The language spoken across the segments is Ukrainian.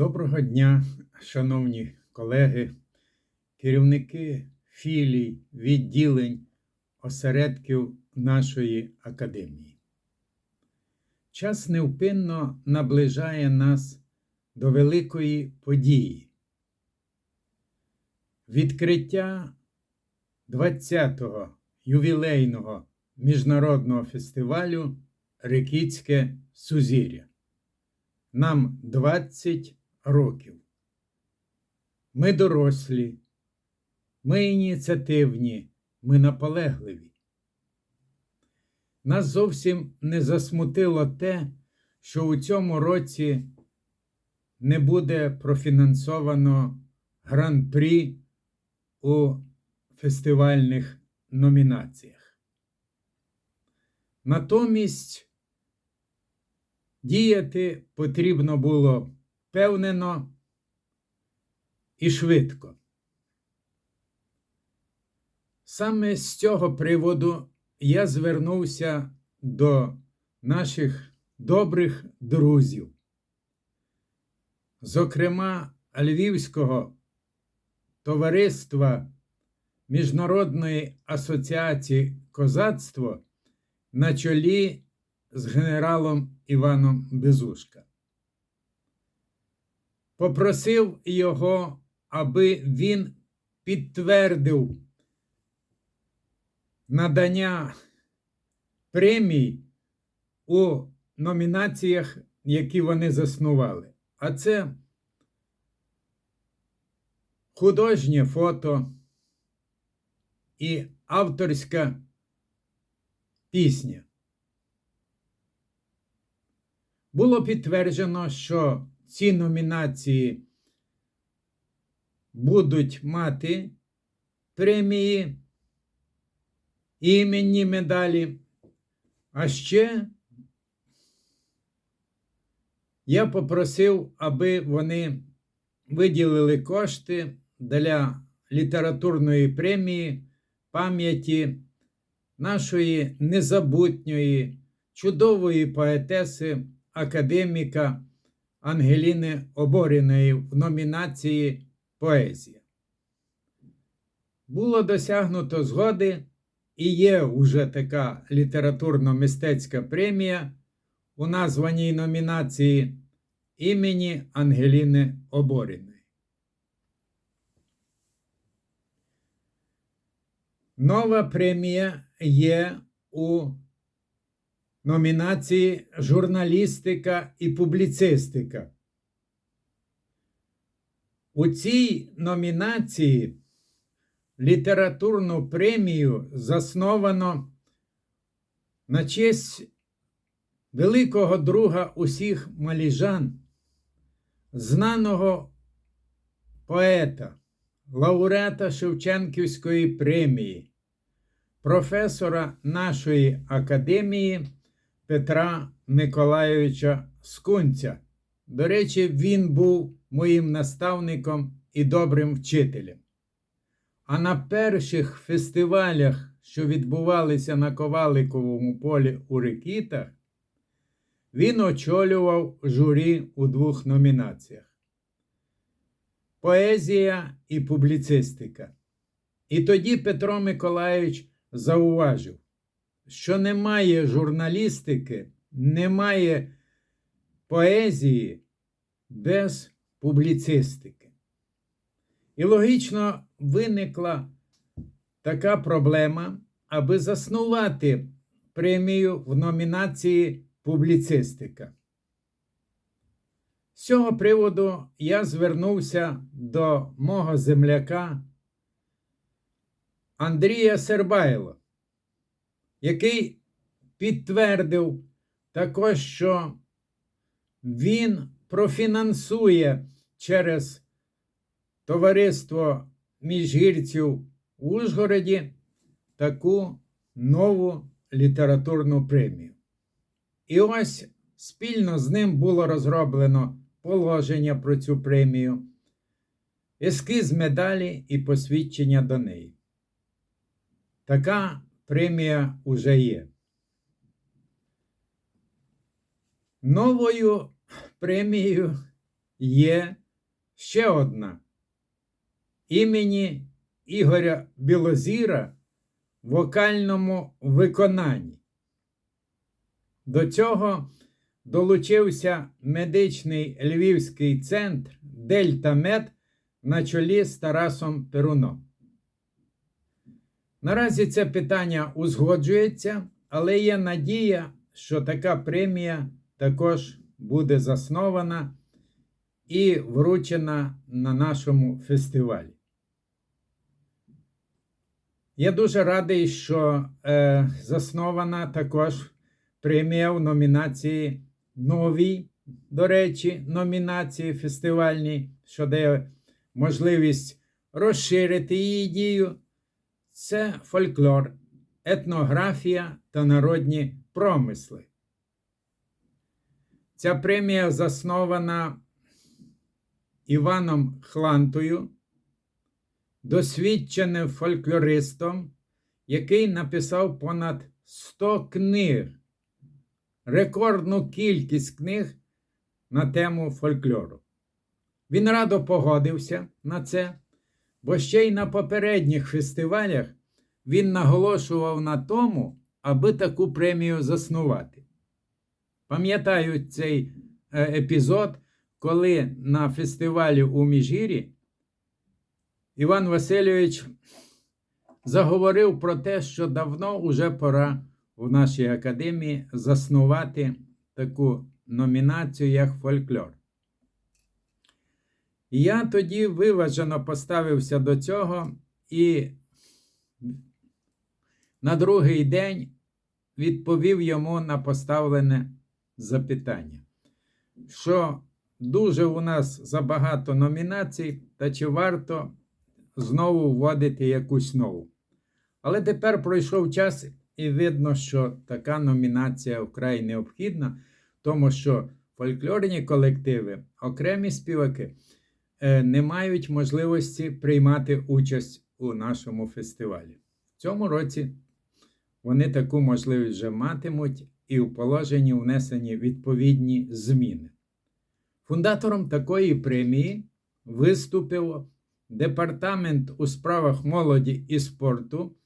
Доброго дня, шановні колеги, керівники філій, відділень, осередків нашої академії. Час невпинно наближає нас до великої події. Відкриття 20-го ювілейного міжнародного фестивалю Рекітське Сузір'я. Нам 20 років. Ми дорослі, ми ініціативні, ми наполегливі. Нас зовсім не засмутило те, що у цьому році не буде профінансовано гран-прі у фестивальних номінаціях. Натомість діяти потрібно було впевнено і швидко. Саме з цього приводу я звернувся до наших добрих друзів, зокрема Львівського товариства Міжнародної асоціації козацтво на чолі з генералом Іваном Безушка. Попросив його, аби він підтвердив надання премій у номінаціях, які вони заснували. А це художнє фото і авторська пісня. Було підтверджено, що ці номінації будуть мати премії іменні медалі. А ще я попросив, аби вони виділили кошти для літературної премії пам'яті нашої незабутньої, чудової поетеси, академіка Ангеліни Оборіної в номінації Поезія. Було досягнуто згоди і є вже така літературно-мистецька премія у названій номінації імені Ангеліни Оборіної. Нова премія є у номінації Журналістика і публіцистика. У цій номінації літературну премію засновано на честь великого друга усіх маліжан, знаного поета, лауреата Шевченківської премії, професора нашої академії Петра Миколайовича Скунця. До речі, він був моїм наставником і добрим вчителем. А на перших фестивалях, що відбувалися на Коваликовому полі у Рекітах, він очолював журі у двох номінаціях: Поезія і публіцистика. І тоді Петро Миколайович зауважив, що немає журналістики, немає поезії без публіцистики. І логічно виникла така проблема, аби заснувати премію в номінації Публіцистика. З цього приводу я звернувся до мого земляка Андрія Сербайла, який підтвердив також, що він профінансує через товариство міжгірців в Ужгороді таку нову літературну премію. І ось спільно з ним було розроблено положення про цю премію, ескіз медалі і посвідчення до неї. Така премія уже є. Новою премією є ще одна імені Ігоря Білозіра в вокальному виконанні. До цього долучився медичний львівський центр Дельта Мед на чолі з Тарасом Перуном. Наразі це питання узгоджується, але є надія, що така премія також буде заснована і вручена на нашому фестивалі. Я дуже радий, що е, заснована також премія в номінації новій, до речі, номінації фестивальній, що дає можливість розширити її дію. Це фольклор, етнографія та народні промисли. Ця премія заснована Іваном Хлантою, досвідченим фольклористом, який написав понад 100 книг, рекордну кількість книг на тему фольклору. Він радо погодився на це, бо ще й на попередніх фестивалях він наголошував на тому, аби таку премію заснувати. Пам'ятаю цей е, епізод, коли на фестивалі у Міжгірі Іван Васильович заговорив про те, що давно уже пора в нашій академії заснувати таку номінацію, як фольклор. Я тоді виважено поставився до цього і на другий день відповів йому на поставлене запитання, що дуже у нас забагато номінацій, та чи варто знову вводити якусь нову. Але тепер пройшов час, і видно, що така номінація вкрай необхідна, тому що фольклорні колективи, окремі співаки не мають можливості приймати участь у нашому фестивалі. В цьому році вони таку можливість вже матимуть і в положенні внесені відповідні зміни. Фундатором такої премії виступив Департамент у справах молоді і спорту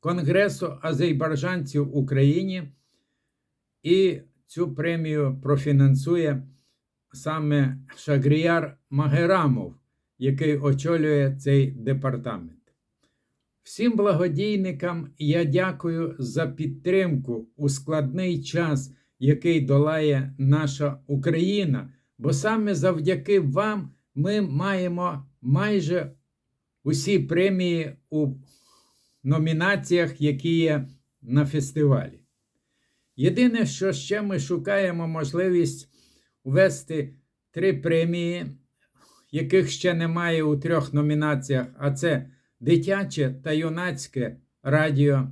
Конгресу азербайджанців в Україні, і цю премію профінансує саме Шагріяр Магерамов, який очолює цей департамент. Всім благодійникам я дякую за підтримку у складний час, який долає наша Україна, бо саме завдяки вам ми маємо майже усі премії у номінаціях, які є на фестивалі. Єдине, що ще ми шукаємо можливість ввести три премії, яких ще немає у трьох номінаціях, а це дитяче та юнацьке радіо,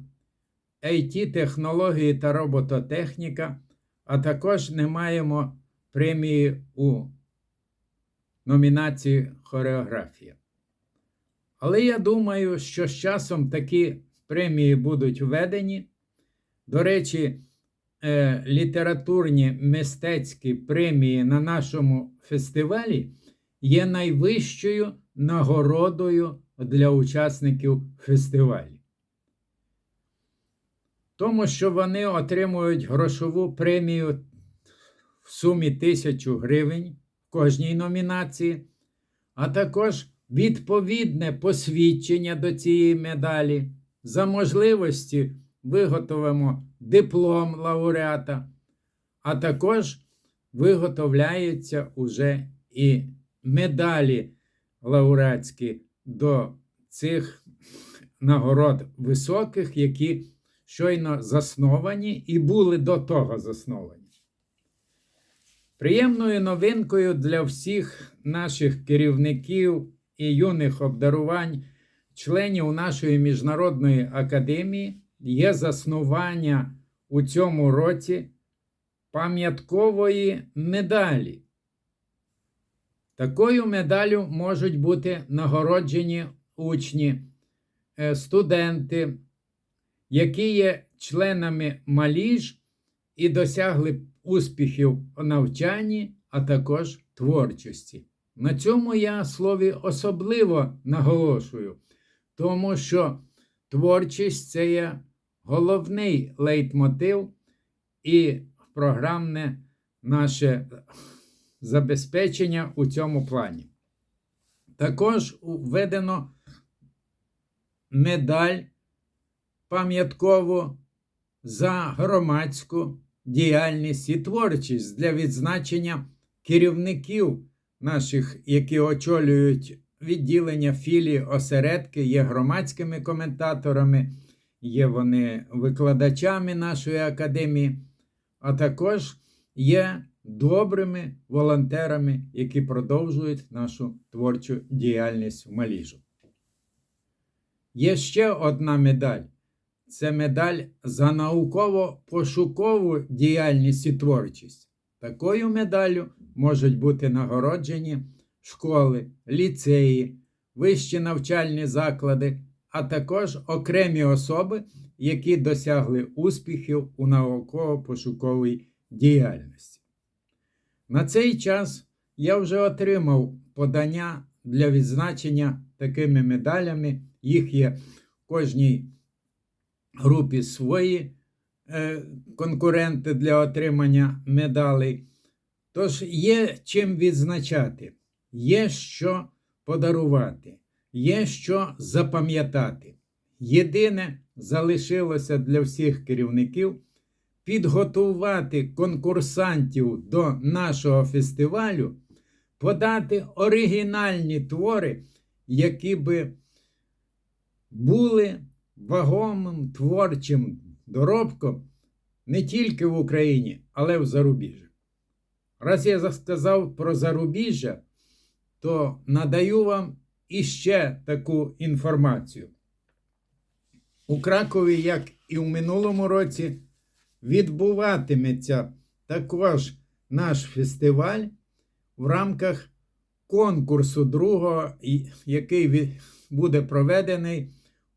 it технології та робототехніка, а також не маємо премії у номінації хореографія. Але я думаю, що з часом такі премії будуть введені. До речі, е, літературні мистецькі премії на нашому фестивалі є найвищою нагородою для учасників фестивалю. Тому що вони отримують грошову премію в сумі тисячу гривень в кожній номінації, а також відповідне посвідчення до цієї медалі. За можливості виготовимо диплом лауреата, а також виготовляються уже і медалі лауреатські до цих нагород високих, які щойно засновані і були до того засновані. Приємною новинкою для всіх наших керівників і юних обдарувань, членів нашої міжнародної академії є заснування у цьому році пам'яткової медалі. Такою медаллю можуть бути нагороджені учні, е, студенти, які є членами Маліж і досягли успіхів у навчанні, а також творчості. На цьому я слові особливо наголошую, тому що творчість це є головний лейтмотив і програмне наше забезпечення у цьому плані. Також введено медаль пам'яткову за громадську діяльність і творчість для відзначення керівників наших, які очолюють відділення філії осередки, є громадськими коментаторами, є вони викладачами нашої академії, а також є добрими волонтерами, які продовжують нашу творчу діяльність в Маліжу. Є ще одна медаль. Це медаль за науково-пошукову діяльність і творчість. Такою медаллю можуть бути нагороджені школи, ліцеї, вищі навчальні заклади, а також окремі особи, які досягли успіхів у науково-пошуковій діяльності. На цей час я вже отримав подання для відзначення такими медалями. Їх є в кожній групі свої е, конкуренти для отримання медалей. Тож є чим відзначати, є що подарувати, є що запам'ятати. Єдине залишилося для всіх керівників підготувати конкурсантів до нашого фестивалю, подати оригінальні твори, які би були вагомим творчим доробком не тільки в Україні, але й в зарубіжжі. Раз я сказав про зарубіжжя, то надаю вам іще таку інформацію. У Кракові, як і в минулому році, відбуватиметься також наш фестиваль в рамках конкурсу другого, який буде проведений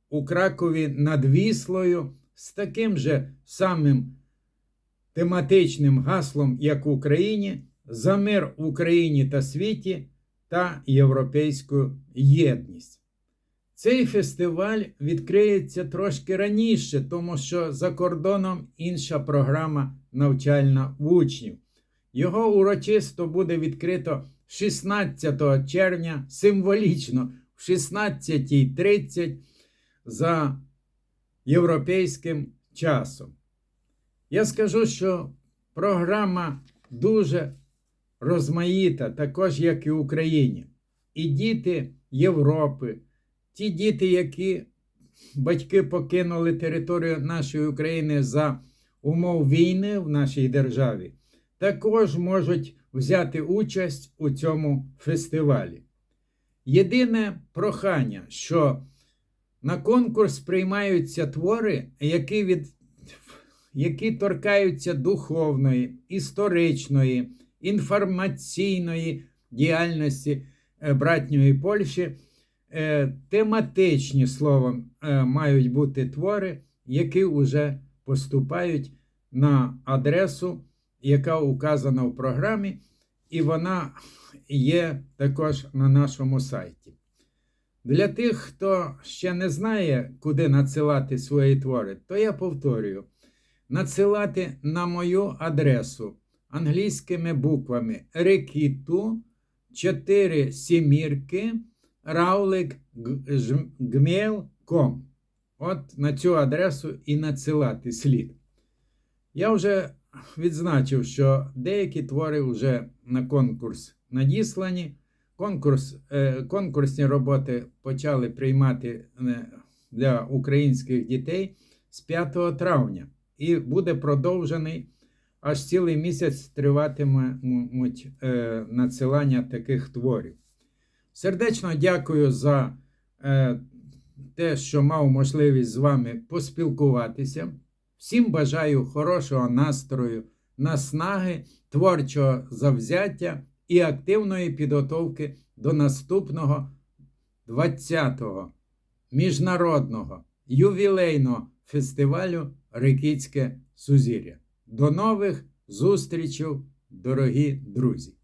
у Кракові над Віслою з таким же самим тематичним гаслом, як в Україні, за мир в Україні та світі та європейську єдність. Цей фестиваль відкриється трошки раніше, тому що за кордоном інша програма навчальна учнів. Його урочисто буде відкрито 16 червня, символічно в 16.30 за європейським часом. Я скажу, що програма дуже розмаїта, також як і в Україні. І діти Європи, ті діти, які батьки покинули територію нашої України за умов війни в нашій державі, також можуть взяти участь у цьому фестивалі. Єдине прохання, що на конкурс приймаються твори, які від, які торкаються духовної, історичної, інформаційної діяльності е, братньої Польщі. Е, тематичні словом е, мають бути твори, які вже поступають на адресу, яка указана в програмі, і вона є також на нашому сайті. Для тих, хто ще не знає, куди надсилати свої твори, то я повторюю: надсилати на мою адресу англійськими буквами Рекіту 4 сімірки rawlik.gmail.com. От на цю адресу і надсилати слід. Я вже відзначив, що деякі твори вже на конкурс надіслані. Конкурс, е, Конкурсні роботи почали приймати е, для українських дітей з 5 травня і буде продовжений аж цілий місяць триватимуть е, надсилання таких творів. Сердечно дякую за те, що мав можливість з вами поспілкуватися. Всім бажаю хорошого настрою, наснаги, творчого завзяття і активної підготовки до наступного 20-го міжнародного ювілейного фестивалю Рикітське Сузір'я. До нових зустрічей, дорогі друзі!